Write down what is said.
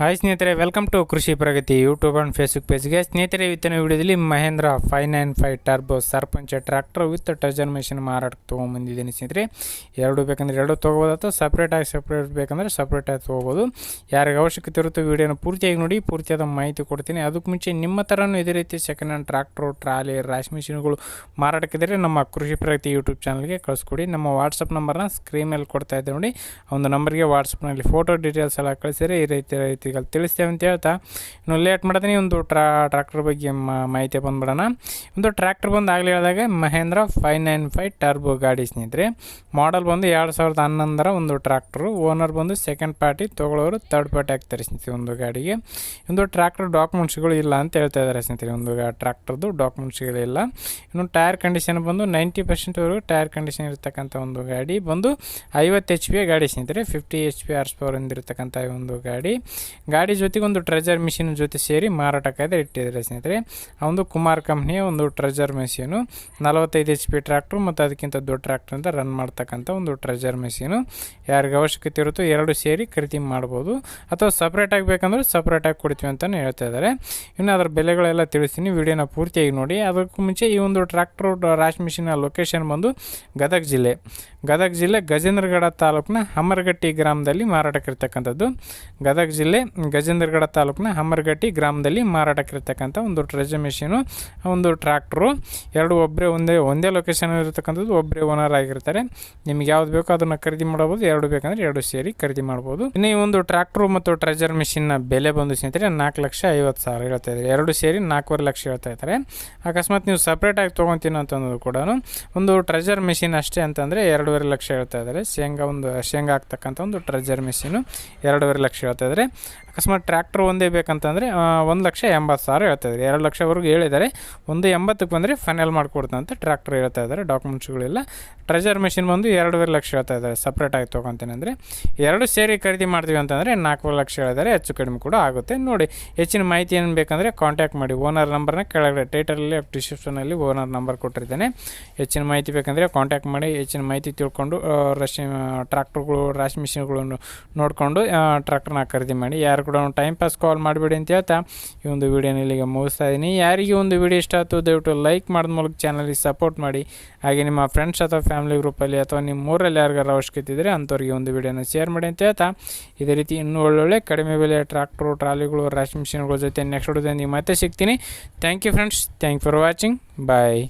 Hi ಸ್ನೇಹಿತರೆ welcome to Krishi Pragati YouTube and Facebook ಪೇಜ್ಗೆ ಸ್ನೇಹಿತರೆ, ಇವತ್ತಿನ ವಿಡಿಯೋದಲ್ಲಿ Mahindra five nine five turbo Sarpanch tractor with tussar machine ಮಾರಾಟಕ್ಕೆ ತೊಗೊಂಬಂದಿದ್ದೀನಿ ಸ್ನೇಹಿತರೆ. ಎರಡು ಬೇಕಂದ್ರೆ ಎರಡು ತೊಗೋಬೋದು ಅಥವಾ ಸಪ್ರೇಟಾಗಿ ಸಪ್ರೇಟ್ ಬೇಕಂದ್ರೆ ಸಪ್ರೇಟಾಗಿ ತೊಗೋಬೋದು. ಯಾರಿಗೆ ಅವಶ್ಯಕತೆ ಇರುತ್ತೋ ವಿಡಿಯೋನ ಪೂರ್ತಿಯಾಗಿ ನೋಡಿ, ಪೂರ್ತಿಯಾದ ಮಾಹಿತಿ ಕೊಡ್ತೀನಿ. ಅದಕ್ಕೆ ಮುಂಚೆ ನಿಮ್ಮ ಥರನೂ ಇದೇ ರೀತಿ ಸೆಕೆಂಡ್ ಹ್ಯಾಂಡ್ ಟ್ರ್ಯಾಕ್ಟ್ರು ಟ್ರಾಲಿ ರಾಶ್ ಮಿಷಿನ್ಗಳು ಮಾರಾಟಕ್ಕಿದ್ದರೆ ನಮ್ಮ ಕೃಷಿ ಪ್ರಗತಿ ಯೂಟ್ಯೂಬ್ ಚಾನಲ್ಗೆ ಕಳಿಸ್ಕೊಡಿ. ನಮ್ಮ ವಾಟ್ಸಪ್ ನಂಬರ್ನ ಸ್ಕ್ರೀನ್ ಮೇಲೆ ಕೊಡ್ತಾ ಇದ್ದೆ ನೋಡಿ. ಒಂದು ನಂಬರ್ಗೆ ವಾಟ್ಸಪ್ನಲ್ಲಿ ಫೋಟೋ ಡೀಟೇಲ್ಸ್ ಎಲ್ಲ ಕಳಿಸಿದರೆ ಈ ರೀತಿ ರೈತರಿಗೆ ತಿಳಿಸ್ತೇವೆ ಅಂತ ಹೇಳ್ತಾ, ಇನ್ನು ಲೇಟ್ ಮಾಡ್ತೀನಿ. ಒಂದು ಟ್ರಾ, ಟ್ರ್ಯಾಕ್ಟರ್ ಬಗ್ಗೆ ಮಾಹಿತಿ ಬಂದ್ಬಿಡೋಣ. ಒಂದು ಟ್ರ್ಯಾಕ್ಟರ್ ಬಂದು ಆಗಲಿ ಹೇಳಿದಾಗ Mahindra five nine five turbo ಗಾಡಿ ಸ್ನೇಹಿತರೆ. ಮಾಡಲ್ ಬಂದು ಎರಡು ಸಾವಿರದ ಹನ್ನೊಂದರ ಒಂದು ಟ್ರ್ಯಾಕ್ಟ್ರು. ಓನರ್ ಬಂದು ಸೆಕೆಂಡ್ ಪಾರ್ಟಿ ತೊಗೊಳೋರು ತರ್ಡ್ ಪಾರ್ಟಿ ಆಗ್ತಾರೆ ಸ್ನೇಹಿತರೆ ಒಂದು ಗಾಡಿಗೆ. ಒಂದು ಟ್ರ್ಯಾಕ್ಟರ್ ಡಾಕ್ಯುಮೆಂಟ್ಸ್ಗಳು ಇಲ್ಲ ಅಂತ ಹೇಳ್ತಾ ಇದ್ದಾರೆ ಸ್ನೇಹಿತರೆ ಒಂದು ಟ್ರ್ಯಾಕ್ಟರ್ದು ಡಾಕ್ಯುಮೆಂಟ್ಸ್ಗಳಿಲ್ಲ ಇನ್ನು ಟೈರ್ ಕಂಡೀಷನ್ ಬಂದು ನೈಂಟಿ ಪರ್ಸೆಂಟ್ವರೆಗೂ ಟೈರ್ ಕಂಡೀಷನ್ ಇರ್ತಕ್ಕಂಥ ಒಂದು ಗಾಡಿ. ಬಂದು ಐವತ್ತು ಎಚ್ ಪಿ ಗಾಡಿ ಸ್ನೇಹಿತರೆ. Fifty H P horse power ಇಂದಿರತಕ್ಕಂಥ ಒಂದು ಗಾಡಿ. ಗಾಡಿ ಜೊತೆಗೆ ಒಂದು ಟ್ರೆಜರ್ ಮಿಷಿನ್ ಜೊತೆ ಸೇರಿ ಮಾರಾಟಕ್ಕಾಗಿ ಇಟ್ಟಿದ್ದಾರೆ ಸ್ನೇಹಿತರೆ. ಆ ಕುಮಾರ್ ಕಂಪ್ನಿಯ ಒಂದು ಟ್ರೆಜರ್ ಮೆಷಿನು ನಲವತ್ತೈದು ಎಚ್ ಪಿ ಟ್ರ್ಯಾಕ್ಟ್ರು ಮತ್ತು ಅದಕ್ಕಿಂತ ದೊಡ್ಡ ಟ್ರ್ಯಾಕ್ಟರ್ ಅಂತ ರನ್ ಮಾಡ್ತಕ್ಕಂಥ ಒಂದು ಟ್ರೆಜರ್ ಮೆಷಿನು ಯಾರಿಗೆ ಅವಶ್ಯಕತೆ ಇರುತ್ತೋ ಎರಡು ಸೇರಿ ಖರೀದಿ ಮಾಡ್ಬೋದು. ಅಥವಾ ಸಪ್ರೇಟಾಗಿ ಬೇಕಂದ್ರೆ ಸಪ್ರೇಟಾಗಿ ಕೊಡ್ತೀವಿ ಅಂತಲೇ ಹೇಳ್ತಾ ಇದ್ದಾರೆ. ಇನ್ನು ಅದರ ಬೆಲೆಗಳೆಲ್ಲ ತಿಳಿಸ್ತೀನಿ. ವಿಡಿಯೋನ ಪೂರ್ತಿಯಾಗಿ ನೋಡಿ. ಅದಕ್ಕೂ ಮುಂಚೆ ಈ ಒಂದು ಟ್ರ್ಯಾಕ್ಟ್ರ್ ರಾಶ್ ಮಿಷಿನ ಲೊಕೇಶನ್ ಬಂದು ಗದಗ ಜಿಲ್ಲೆ. ಗದಗ ಜಿಲ್ಲೆ ಗಜೇಂದ್ರಗಡ ತಾಲೂಕಿನ ಹಮರಗಟ್ಟಿ ಗ್ರಾಮದಲ್ಲಿ ಮಾರಾಟಕ್ಕಿರ್ತಕ್ಕಂಥದ್ದು. ಗದಗ ಜಿಲ್ಲೆ ಗಜೇಂದ್ರಗಡ ತಾಲೂಕಿನ ಹಮ್ಮರಗಟ್ಟಿ ಗ್ರಾಮದಲ್ಲಿ ಮಾರಾಟಕ್ಕಿರ್ತಕ್ಕಂಥ ಒಂದು ಟ್ರೆಜರ್ ಮೆಷಿನು, ಒಂದು ಟ್ರ್ಯಾಕ್ಟ್ರು. ಎರಡು ಒಬ್ಬರೇ ಒಂದೇ ಒಂದೇ ಲೊಕೇಶನ್ ಇರತಕ್ಕಂಥದ್ದು ಒಬ್ಬರೇ ಓನರ್ ಆಗಿರ್ತಾರೆ. ನಿಮ್ಗೆ ಯಾವ್ದು ಬೇಕೋ ಅದನ್ನು ಖರೀದಿ ಮಾಡಬಹುದು ಎರಡು ಬೇಕಂದ್ರೆ ಎರಡು ಸೇರಿ ಖರೀದಿ ಮಾಡ್ಬೋದು. ಇನ್ನು ಈ ಒಂದು ಟ್ರ್ಯಾಕ್ಟ್ರು ಮತ್ತು ಟ್ರೆಜರ್ ಮೆಷಿನ್ನ ಬೆಲೆ ಬಂದು ಸ್ನೇಹಿತರೆ ನಾಲ್ಕು ಲಕ್ಷ ಐವತ್ತು ಸಾವಿರ ಹೇಳ್ತಾ ಇದ್ದಾರೆ. ಎರಡು ಸೇರಿ ನಾಲ್ಕೂವರೆ ಲಕ್ಷ ಹೇಳ್ತಾ ಇದ್ದಾರೆ. ಅಕಸ್ಮಾತ್ ನೀವು ಸಪ್ರೇಟಾಗಿ ತೊಗೊತೀನಿ ಅನ್ನೋದು ಕೂಡ ಒಂದು ಟ್ರೆಜರ್ ಮೆಷಿನ್ ಅಷ್ಟೇ ಅಂತಂದರೆ ಎರಡೂವರೆ ಲಕ್ಷ ಹೇಳ್ತಾ ಇದ್ದಾರೆ. ಶೇಂಗಾ ಒಂದು, ಶೇಂಗಾ ಹಾಕ್ತಕ್ಕಂಥ ಒಂದು ಟ್ರೆಜರ್ ಮೆಷಿನು ಎರಡೂವರೆ ಲಕ್ಷ ಹೇಳ್ತಾ ಇದ್ದಾರೆ. ಅಕಸ್ಮಾತ್ ಟ್ರ್ಯಾಕ್ಟರ್ ಒಂದೇ ಬೇಕಂತಂದರೆ ಒಂದು ಲಕ್ಷ ಎಂಬತ್ತು ಸಾವಿರ ಹೇಳ್ತಾ ಇದ್ದಾರೆ ಎರಡು ಲಕ್ಷವರೆಗೂ ಹೇಳಿದ್ದಾರೆ. ಒಂದು ಎಂಬತ್ತಕ್ಕೆ ಬಂದರೆ ಫೈನಲ್ ಅಂತ ಟ್ರ್ಯಾಕ್ಟರ್ ಹೇಳ್ತಾ ಇದ್ದಾರೆ. ಡಾಕ್ಯುಮೆಂಟ್ಸ್ಗಳಿಲ್ಲ. ಟ್ರೆಜರ್ ಮೆಷಿನ್ ಬಂದು ಎರಡೂವರೆ ಲಕ್ಷ ಹೇಳ್ತಾ ಇದ್ದಾರೆ. ಸಪ್ರೇಟಾಗಿ ತೊಗೊತೀನಿ ಅಂದರೆ. ಎರಡು ಸೇರಿ ಖರೀದಿ ಮಾಡ್ತೀವಿ ಅಂತಂದರೆ ನಾಲ್ಕೂವರೆ ಲಕ್ಷ ಹೇಳಿದ್ದಾರೆ. ಹೆಚ್ಚು ಕಡಿಮೆ ಕೂಡ ಆಗುತ್ತೆ. ನೋಡಿ, ಹೆಚ್ಚಿನ ಮಾಹಿತಿ ಏನು ಬೇಕಂದರೆ ಕಾಂಟ್ಯಾಕ್ಟ್ ಮಾಡಿ. ಓನರ್ ನಂಬರ್ನ ಕೆಳಗಡೆ ಟೈಟಲಲ್ಲಿ ಡಿಸ್ಕ್ರಿಪ್ಷನಲ್ಲಿ ಓನರ್ ನಂಬರ್ ಕೊಟ್ಟಿರ್ತೇನೆ. ಹೆಚ್ಚಿನ ಮಾಹಿತಿ ಬೇಕಂದರೆ ಕಾಂಟ್ಯಾಕ್ಟ್ ಮಾಡಿ, ಹೆಚ್ಚಿನ ಮಾಹಿತಿ ತಿಳ್ಕೊಂಡು ರಶಿ ಟ್ರ್ಯಾಕ್ಟರ್ಗಳು ರಾಶಿ ಮಿಷಿನ್ಗಳನ್ನು ನೋಡಿಕೊಂಡು ಟ್ರ್ಯಾಕ್ಟರ್ನ ಖರೀದಿ ಮಾಡಿ ಯಾರು ಕೂಡ ಟೈಮ್ ಪಾಸ್ ಕಾಲ್ ಮಾಡಿಬಿಡಿ ಅಂತ ಹೇಳ್ತಾ. ಈ ಒಂದು ವಿಡಿಯೋನ ಇಲ್ಲಿಗೆ ಮುಗಿಸ್ತಾ ಇದ್ದೀನಿ ಯಾರಿಗೆ ಒಂದು ವಿಡಿಯೋ ಇಷ್ಟ ಆಯಿತು, ದಯವಿಟ್ಟು ಲೈಕ್ ಮಾಡಿದ ಮೂಲಕ ಚಾನಲಿಗೆ ಸಪೋರ್ಟ್ ಮಾಡಿ. ಹಾಗೆ ನಿಮ್ಮ ಫ್ರೆಂಡ್ಸ್ ಅಥವಾ ಫ್ಯಾಮಿಲಿ ಗ್ರೂಪಲ್ಲಿ ಅಥವಾ ನಿಮ್ಮ ಊರಲ್ಲಿ ಯಾರಿಗಾರು ಅವಶ್ಯಕತೆ ಇದ್ದರೆ ಅಂಥವ್ರಿಗೆ ಒಂದು ವಿಡಿಯೋನ ಶೇರ್ ಮಾಡಿ ಅಂತ ಹೇಳ್ತಾ. ಇದೇ ರೀತಿ ಇನ್ನೂ ಒಳ್ಳೊಳ್ಳೆ ಕಡಿಮೆ ಬೆಲೆ ಟ್ರ್ಯಾಕ್ಟ್ರು ಟ್ರಾಲಿಗಳು ರಾಶಿ ಮಿಷಿನ್ಗಳ ಜೊತೆ ನೆಕ್ಸ್ಟ್ ವಿಡಿಯೋದಲ್ಲಿ ಮತ್ತೆ ಸಿಗ್ತೀನಿ. Thank you friends thank for watching bye